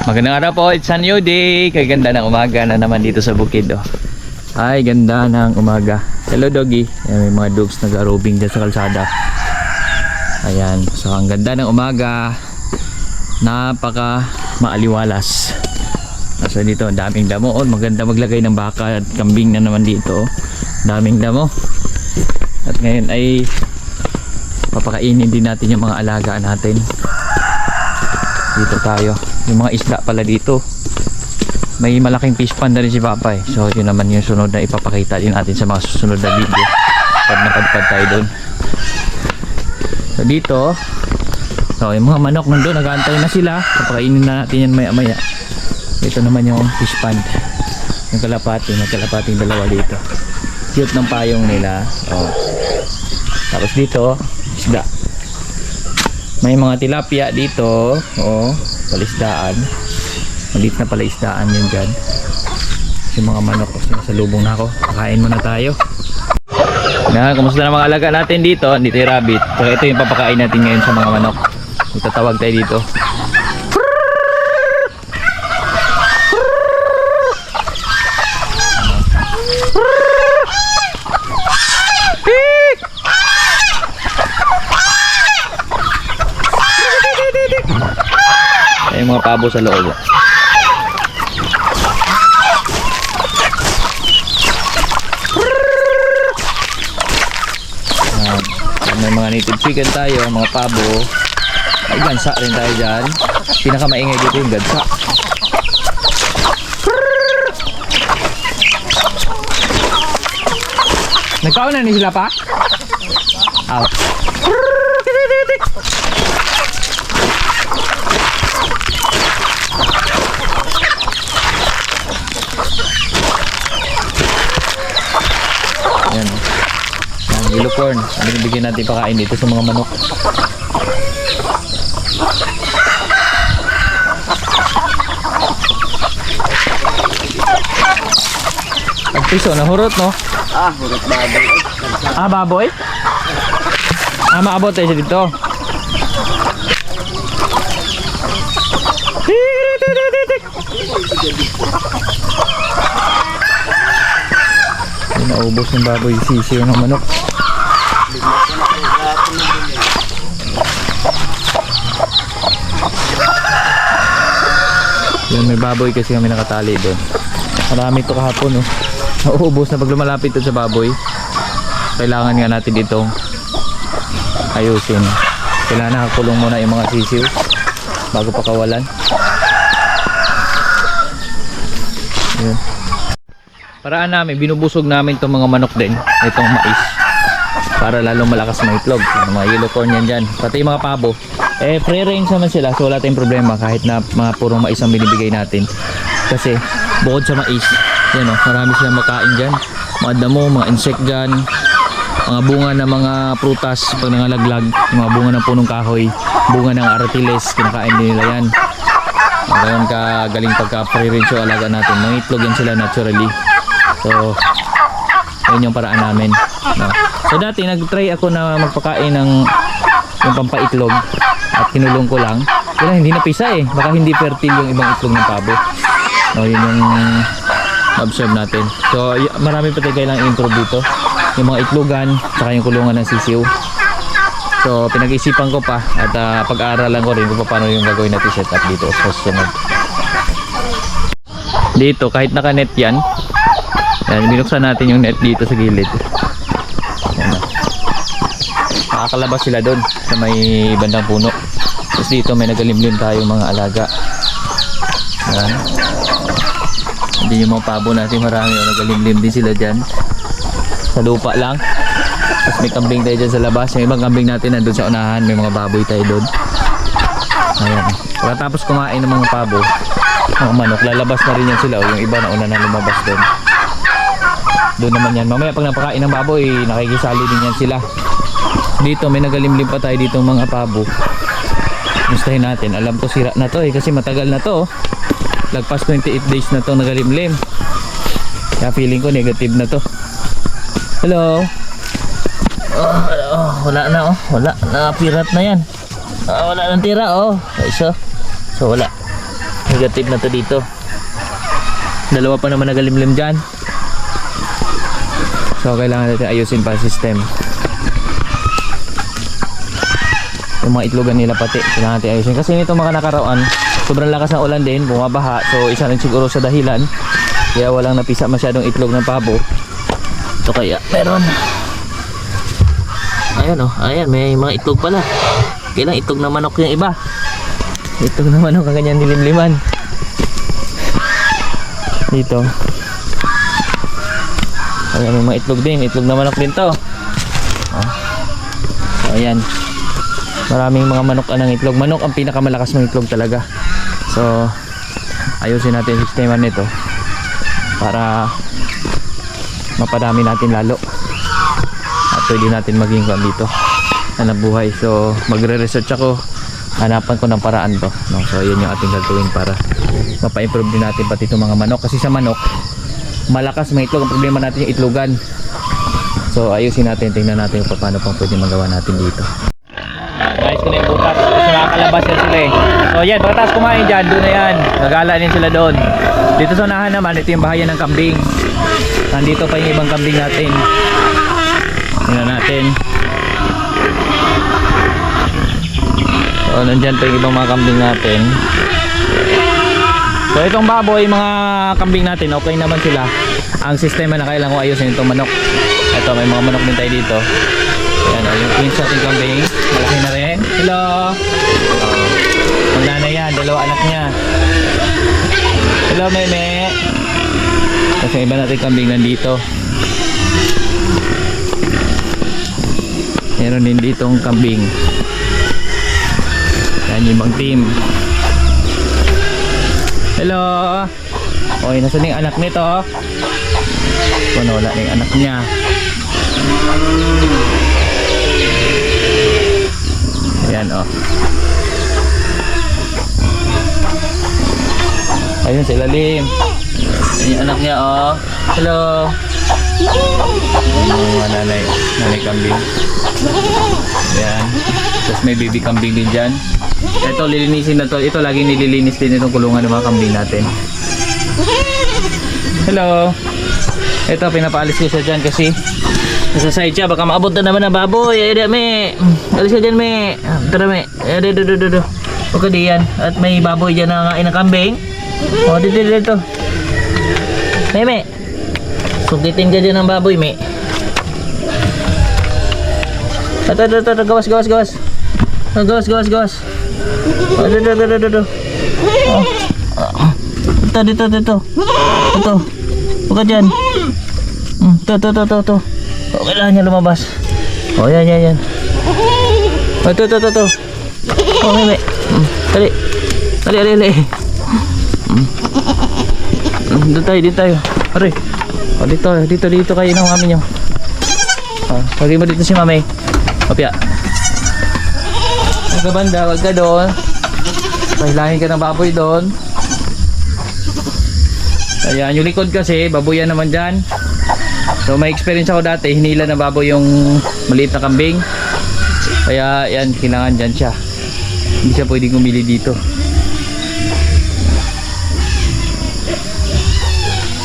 Magandang araw po, it's San Day. Kaganda ng umaga na naman dito sa bukid. Oh. Ay, ganda ng umaga. Hello, doggy. Ayan, may mga dogs nag-aerobing dyan sa kalsada. Ayan, so ang ganda ng umaga. Napaka maaliwalas. So dito, ang daming damo. Oh, maganda maglagay ng baka at kambing na naman dito. oh. Daming damo. At ngayon ay papakainin din natin yung mga alaga natin. Dito tayo. Yung mga isda pala dito. May malaking fish pond na rin si Papa eh. So yun naman yung sunod na ipapakita din natin sa mga susunod na video. Pag napadpad tayo doon. So dito, so yung mga manok nandun, nag-aantay na sila. Papakainin na natin yan maya maya. Ito naman yung fish pond. Yung kalapati, may kalapating dalawa dito. Cute ng payong nila. Oh. Tapos dito, isda. May mga tilapia dito. Oh, palisdaan. Malit na pala isdaan yun dyan. Yung mga manok kasi nasa lubong na ako. Kakain muna tayo. Na, kumusta na mga alaga natin dito? Dito yung rabbit. So ito yung papakain natin ngayon sa mga manok. Itatawag tayo dito. Ay, mga pabo sa loob. Ah, may mga native chicken tayo, mga pabo. Ay, gansa rin tayo dyan. Pinakamaingay dito yung gansa. Nagkaon na ni sila pa? Out. Ayan. Yan, yellow corn. Binibigyan natin pakain dito sa mga manok. Ang piso, nahurot no? Ah, hurot baboy. Ah, baboy? Ah, maabot tayo siya dito. Naubos ng baboy sisiyo ng manok. Yan, may baboy kasi kami nakatali doon. Marami to kahapon, oh. Nauubos na pag lumalapit to sa baboy. Kailangan nga natin itong ayusin. Kailangan nakakulong muna yung mga sisiw bago pa kawalan. Paraan namin, binubusog namin itong mga manok din, itong mais. Para lalong malakas ng itlog. Yung mga yellow corn yan dyan. Pati mga pabo. Eh, free range naman sila. So wala tayong problema kahit na mga purong mais ang binibigay natin. Kasi bukod sa mais, yan o, marami silang makain dyan. Mga damo, mga insect dyan. Mga bunga ng mga prutas pag nangalaglag. Mga bunga ng punong kahoy. Bunga ng aratiles, kinakain din nila yan. Ngayon ka galing pagka free range alaga natin. Mga itlog yan sila naturally. So, yun yung paraan namin. No? So dati nag-try ako na magpakain ng yung pampaitlog at kinulong ko lang. Kaya hindi napisa eh. Baka hindi fertile yung ibang itlog ng pabo. No, yun yung observe natin. So marami pa tayo kailangang improve dito. Yung mga itlogan, saka yung kulungan ng sisiw. So pinag-isipan ko pa at ah, pag-aaralan ko rin kung paano yung gagawin natin setup dito sa susunod. Dito kahit naka-net yan, yan, binuksan natin yung net dito sa gilid. Yan na. Nakakalabas sila doon sa may bandang puno. Tapos dito may nagalimlim tayo mga alaga. Yan. Hindi yung mga pabo natin marami. Nagalimlim din sila dyan. Sa lupa lang. Tapos may kambing tayo dyan sa labas. Yung ibang kambing natin nandun sa unahan. May mga baboy tayo doon. Ayan. Pagkatapos kumain ng mga pabo, mga manok, lalabas na rin yan sila. O yung iba na una na lumabas doon. Doon naman yan. Mamaya pag napakain ng baboy, nakikisali din yan sila. Dito, may nagalimlim pa tayo dito mga pabo. Gustahin natin. Alam ko sira na to eh, kasi matagal na to. oh. Lagpas 28 days na to nagalimlim. Kaya feeling ko negative na to. Hello? Oh, oh, wala na oh. Wala. Nakapirat na yan. Ah, wala nang tira oh. Okay, so. So wala. Negative na to dito. Dalawa pa naman nagalimlim dyan. So, kailangan natin ayusin pa system. Yung mga itlogan nila pati, kailangan natin ayusin. Kasi nito mga nakaraan, sobrang lakas ng ulan din, bumabaha. So, isa rin siguro sa dahilan. Kaya walang napisa masyadong itlog ng pabo. Ito kaya, meron. Ayan oh, ayan, may mga itlog pala. Kailang itlog na manok yung iba. Itlog na manok ang ganyan nilimliman. Dito. Ayan, may mga itlog din. Itlog na manok din to. Oh. So, ayan. Maraming mga manok ang itlog. Manok ang pinakamalakas ng itlog talaga. So, ayusin natin yung sistema nito para mapadami natin lalo at pwede natin maging kwan dito na nabuhay so magre-research ako hanapan ko ng paraan to no? so yun yung ating gagawin para mapa-improve din natin pati itong mga manok kasi sa manok malakas mga itlog. Ang problema natin yung itlogan. So ayusin natin. Tingnan natin kung paano pang pwede magawa natin dito. Guys ko na yung butas kasi nakakalabas yan sila eh. So yan pagkatapos kumain dyan doon na yan. Nagala din sila doon. Dito sa unahan naman ito yung bahayan ng kambing. Nandito pa yung ibang kambing natin. Tingnan natin. So nandyan pa yung ibang mga kambing natin so itong baboy mga kambing natin okay naman sila ang sistema na kailangan ko ayusin itong manok ito may mga manok din tayo dito Ayan o, yung twins natin kambing. Malaki na rin. Hello! Oh. Ang nanay yan, dalawa anak niya. Hello, meme! Kasi iba natin kambing nandito. Meron din dito ang kambing. Yan yung ibang team. Hello! Oy, nasa yung anak nito? Kung wala na yung anak niya. Ayan oh. Ayun sa ilalim. Yung anak niya oh. Hello. Mga nanay. Nanay kambing. Ayan. Tapos may baby kambing din dyan. Ito lilinisin na to. Ito laging nililinis din itong kulungan ng mga kambing natin. Hello. Ito pinapaalis ko siya dyan kasi Nasa side siya, baka maabot na naman ang baboy. Ay, di, me. Alis ka dyan, me. Tara, me. Ay, di, di, di. Huwag ka diyan. At may baboy dyan na kain ng kambing. O, dito, dito, dito. Me, me. Sugitin ka dyan ng baboy, me. Ito, ito, ito. Gawas, gawas, gawas. Oh, Gawas, gawas, gawas. O, dito, dito, dito, dito. Oh. Ito, dito, dito. Ito. Huwag ka dyan. Hmm, Ito, ito, ito, ito, ito. Oh, kailangan lumabas. Oh, yan, yan, yan. Oh, ito, ito, ito, ito. Oh, may, may. Mm, dali. Dali, dali. Mm. Mm, Dito tayo, dito tayo. Aray. Oh, dito, dito, dito kayo ng mami niyo. Oh, lagay mo dito si mami. Opya. Huwag ka banda, huwag ka doon. Pahilahin ka ng baboy doon. Ayan, yung likod kasi, baboyan naman dyan. So may experience ako dati, hinila na baboy yung maliit na kambing. Kaya yan, kailangan dyan siya. Hindi siya pwedeng umili dito.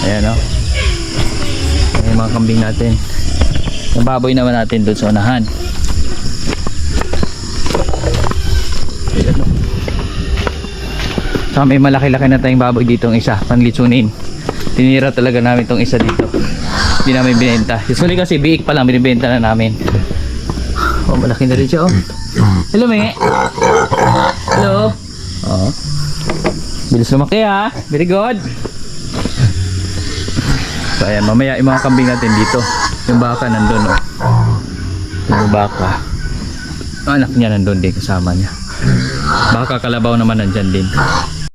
Ayan o. Ayan yung mga kambing natin. Yung baboy naman natin doon sa unahan. Ayan o. So may malaki-laki na tayong baboy dito ang isa, panlitsunin. Tinira talaga namin tong isa dito. Hindi namin binenta. Usually kasi biik pa lang binibenta na namin. Oh, malaki na rin siya oh. Hello, me. Hello. Oh. Bilis lumaki ha. Very good. So ayan, mamaya yung mga kambing natin dito. Yung baka nandun oh. Yung baka. Anak niya nandun din kasama niya. Baka kalabaw naman nandyan din.